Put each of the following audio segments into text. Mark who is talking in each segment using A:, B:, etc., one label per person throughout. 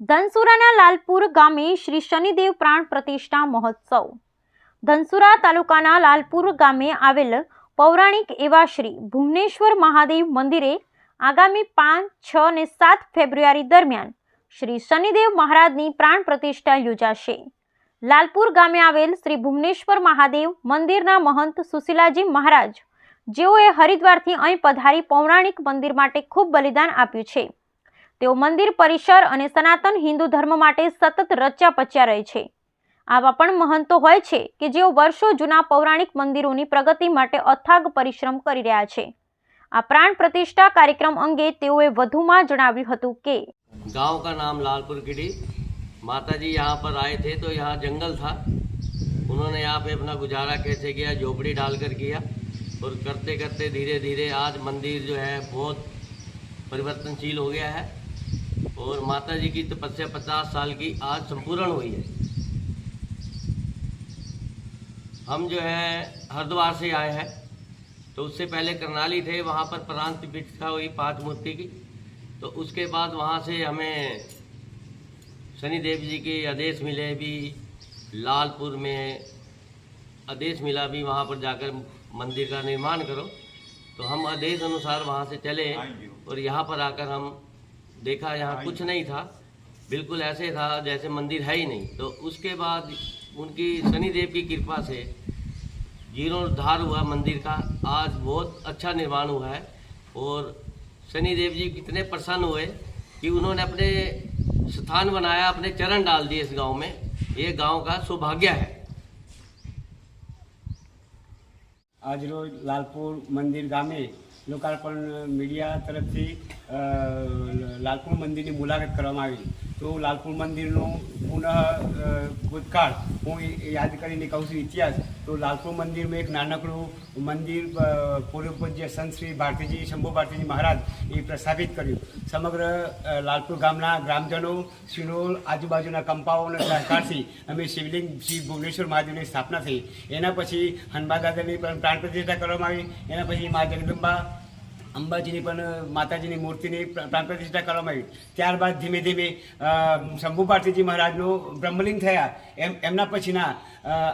A: ધનસુરાના લાલપુર ગામે શ્રી શનિદેવ પ્રાણ પ્રતિષ્ઠા મહોત્સવ. ધનસુરા તાલુકાના લાલપુર ગામે આવેલ પૌરાણિક એવા શ્રી ભુવનેશ્વર મહાદેવ મંદિરે આગામી પાંચ, છ ને સાત ફેબ્રુઆરી દરમિયાન શ્રી શનિદેવ મહારાજની પ્રાણ પ્રતિષ્ઠા યોજાશે. લાલપુર ગામે આવેલ શ્રી ભુવનેશ્વર મહાદેવ મંદિરના મહંત સુશીલાજી મહારાજ જેઓએ હરિદ્વારથી અહીં પધારી પૌરાણિક મંદિર માટે ખૂબ બલિદાન આપ્યું છે. તેઓ મંદિર પરિસર અને સનાતન હિન્દુ ધર્મ માટે સતત રચ્યા પચ્યા રહે છે આવા પણ મહંતો હોય છે કે જેઓ વર્ષો જૂના પૌરાણિક મંદિરોની પ્રગતિ માટે અથાગ પરિશ્રમ કરી રહ્યા છે આ પ્રાણ પ્રતિષ્ઠા કાર્યક્રમ અંગે તેઓએ વધુમાં જણાવ્યું હતું કે
B: गांव का नाम लालपुर गिरी माता जी यहाँ पर आए थे तो यहाँ जंगल था उन्होंने यहाँ पे अपना गुजारा कैसे किया झोपड़ी डालकर किया और करते करते धीरे धीरे आज मंदिर जो है बहुत परिवर्तनशील हो गया है और माता जी की तपस्या पचास साल की आज संपूर्ण हुई है। हम जो है हरिद्वार से आए हैं। तो उससे पहले करनाली थे वहाँ पर प्रांत प्रतिष्ठा हुई पाँच मूर्ति की। तो उसके बाद वहाँ से हमें शनिदेव जी के आदेश मिले भी लालपुर में आदेश मिला भी वहाँ पर जाकर मंदिर का निर्माण करो। तो हम आदेश अनुसार वहाँ से चले और यहाँ पर आकर हम देखा यहाँ कुछ नहीं था। बिल्कुल ऐसे था जैसे मंदिर है ही नहीं। तो उसके बाद उनकी शनिदेव की कृपा से जीर्णोद्धार हुआ मंदिर का। आज बहुत अच्छा निर्माण हुआ है और शनिदेव जी कितने प्रसन्न हुए कि उन्होंने अपने स्थान बनाया अपने चरण डाल दिए इस गाँव में। ये गाँव का सौभाग्य है।
C: आज रोज लालपुर मंदिर गामे लोकार्पण मीडिया तरफ़ से લાલપુર મંદિરની મુલાકાત કરવામાં આવી. તો લાલપુર મંદિરનું પુનઃ ભૂતકાળ હું યાદ કરીને કહું છું ઇતિહાસ. તો લાલપુર મંદિરમાં એક નાનકડું મંદિર પૂર્વ પૂજ્ય સંત શ્રી ભારતીજી, શંભુ ભારતીજી મહારાજ એ પ્રસ્થાપિત કર્યું. સમગ્ર લાલપુર ગામના ગ્રામજનો શિરોલ આજુબાજુના કંપાઓના સહકારથી અમે શિવલિંગ શ્રી ભુવનેશ્વર મહાદેવની સ્થાપના થઈ. એના પછી હનુમાન દાદાની પ્રાણ પ્રતિષ્ઠા કરવામાં આવી. એના પછી મા જગદંબા અંબાજીની પણ માતાજીની મૂર્તિની પ્ર- પ્રાણ પ્રતિષ્ઠા કરવામાં આવી. ત્યારબાદ ધીમે ધીમે શંભુ પાર્થિજી મહારાજનું બ્રહ્મલિંગ થયા. એમ, એમના પછીના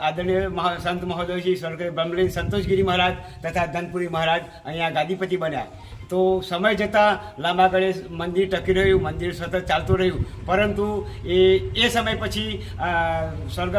C: આદરણીય સંત મહોદયજી, સ્વર્ગીય બ્રહ્મલિંગ સંતોષગીરી મહારાજ તથા ધનપુરી મહારાજ અહીંયા ગાદીપતિ બન્યા. તો સમય જતાં લાંબા ગળે મંદિર ટકી રહ્યું, મંદિર સતત ચાલતું રહ્યું. પરંતુ એ એ સમય પછી સ્વર્ગ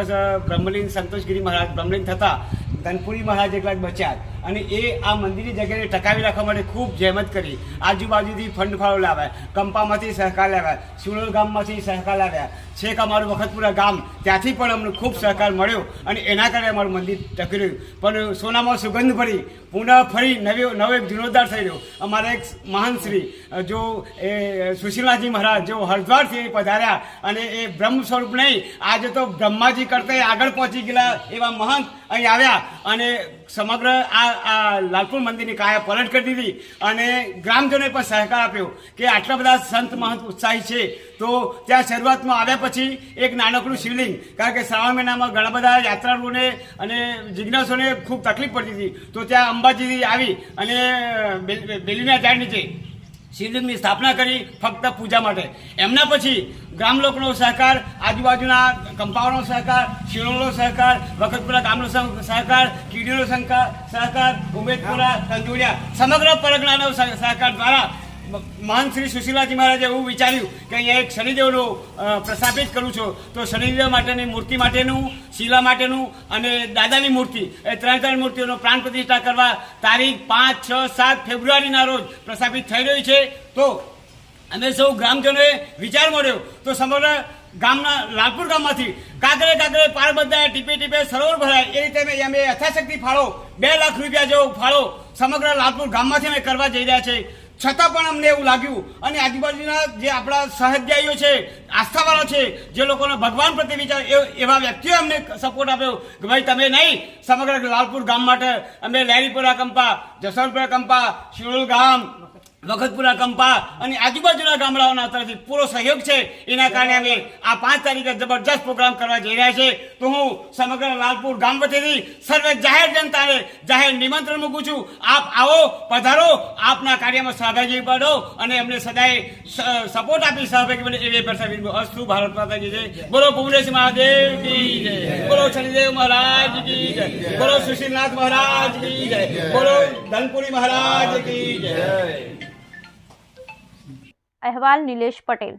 C: બ્રહ્મલિંગ સંતોષગીરી મહારાજ બ્રહ્મલિંગ થતા ધનપુરી મહારાજ એકલા જ બચ્યા. અને એ આ મંદિરની જગ્યાને ટકાવી રાખવા માટે ખૂબ જહેમત કરી. આજુબાજુથી ફંડ ફાળો લાવ્યા, કંપામાંથી સહકાર લાવ્યા સુણોલ ગામમાંથી સહકાર લાવ્યા. છેક અમારું વખતપુરા ગામ, ત્યાંથી પણ અમને ખૂબ સહકાર મળ્યો અને એના કારણે અમારું મંદિર ટકી રહ્યું. પણ સોનામાં સુગંધ ભરી, પુનઃ ફરી નવી, નવો એક જીર્ણોદ્ધાર થઈ રહ્યો. અમારા એક મહાન શ્રી, જો એ સુશીલાજી મહારાજ જો હરિદ્વારથી પધાર્યા અને એ બ્રહ્મ સ્વરૂપ નહીં, આજે તો બ્રહ્માજી કરતાં આગળ પહોંચી ગયેલા એવા મહંત અહીં આવ્યા અને સમગ્ર આ આ લાલપુર મંદિરની કાયા પલટ કરી દીધી અને ગ્રામજનોએ પણ સહકાર આપ્યો કે આટલા બધા સંત મહંત ઉત્સાહી છે. તો ત્યાં શરૂઆતમાં આવ્યા પછી એક નાનકડું શિવલિંગ, કારણ કે શ્રાવણ મહિનામાં ઘણા બધા યાત્રાળુઓને અને જિજ્ઞાસોને ખૂબ તકલીફ પડતી હતી. તો ત્યાં અંબાજી આવી અને બેલ- બેલીના ઝાડ નીચે શિવલિંગની સ્થાપના કરી ફક્ત પૂજા માટે. એમના પછી ગ્રામ લોકોનો સહકાર, આજુબાજુના કંપાઉન્ડનો સહકાર શિરોળનો સહકાર, વખતપુરા ગામનો સહ- સહકાર, કીડીનો સહકાર સહકાર, ઉમેદપુરા તંજોડિયા સમગ્ર પરગણાનો સહકાર દ્વારા મ- મહાન શ્રી સુશીલાજી મહારાજે એવું વિચાર્યું કે અહીંયા એક શનિદેવનું પ્રસ્થાપિત કરું છું. તો શનિદેવ માટેની મૂર્તિ માટેનું, શિલા માટેનું અને દાદાની મૂર્તિ, એ ત્રણ ત્રણ મૂર્તિઓનો પ્રાણ પ્રતિષ્ઠા કરવા તારીખ પાંચ, છ, સાત ફેબ્રુઆરીના રોજ પ્રસ્થાપિત થઈ રહી છે. તો અમે સૌ ગ્રામજનોએ વિચાર મળ્યો. તો સમગ્ર ગામના, લાલપુર ગામમાંથી કાગરે કાગરે પાર બધાય ટીપે ટીપે સરોવર ભરાય. એ રીતે અમે- અમે યથાશક્તિ ફાળો, બે લાખ રૂપિયા જેવો ફાળો સમગ્ર લાલપુર ગામમાંથી અમે કરવા જઈ રહ્યા છે છતાં પણ અમને એવું લાગ્યું. અને આજુબાજુના જે આપણા સહધ્યાયીઓ છે, આસ્થાવાળા છે, જે લોકોનો ભગવાન પ્રત્યે વિચાર એવા વ્યક્તિઓ અમને સપોર્ટ આપ્યો કે ભાઈ તમે નહીં, સમગ્ર લાલપુર ગામ માટે અમે લહેરીપુરા કંપા, જસવંતપુરા કંપા શિરોલ ગામ વખતપુરા કંપા અને આજુબાજુના ગામડાઓના તરફથી પૂરો સહયોગ છે. એના કારણે અમે આ પાંચ તારીખે જબરજસ્ત પ્રોગ્રામ કરવા જઈ રહ્યા છે તો હું સમગ્ર લાલપુર ગામ વતીથી સર્વે જાહેર જનતાને જાહેર નિમંત્રણ મૂકું છું. આપ આવો, પધારો, આપના કાર્યમાં સહભાગી બનો અને અમને સદાય સપોર્ટ આપી સહભાગી બને એવી અભ્યર્થના અસ્તુ ભારત માતા કી જય. બોલો ભુવનેશ મહાદેવ કી જય. બોલો શનિદેવ મહારાજ કી જય. બોલો સુશીલનાથ મહારાજ કી જય. બોલો ધનપુરી મહારાજ કી જય.
A: અહેવાલ નિલેશ પટેલ.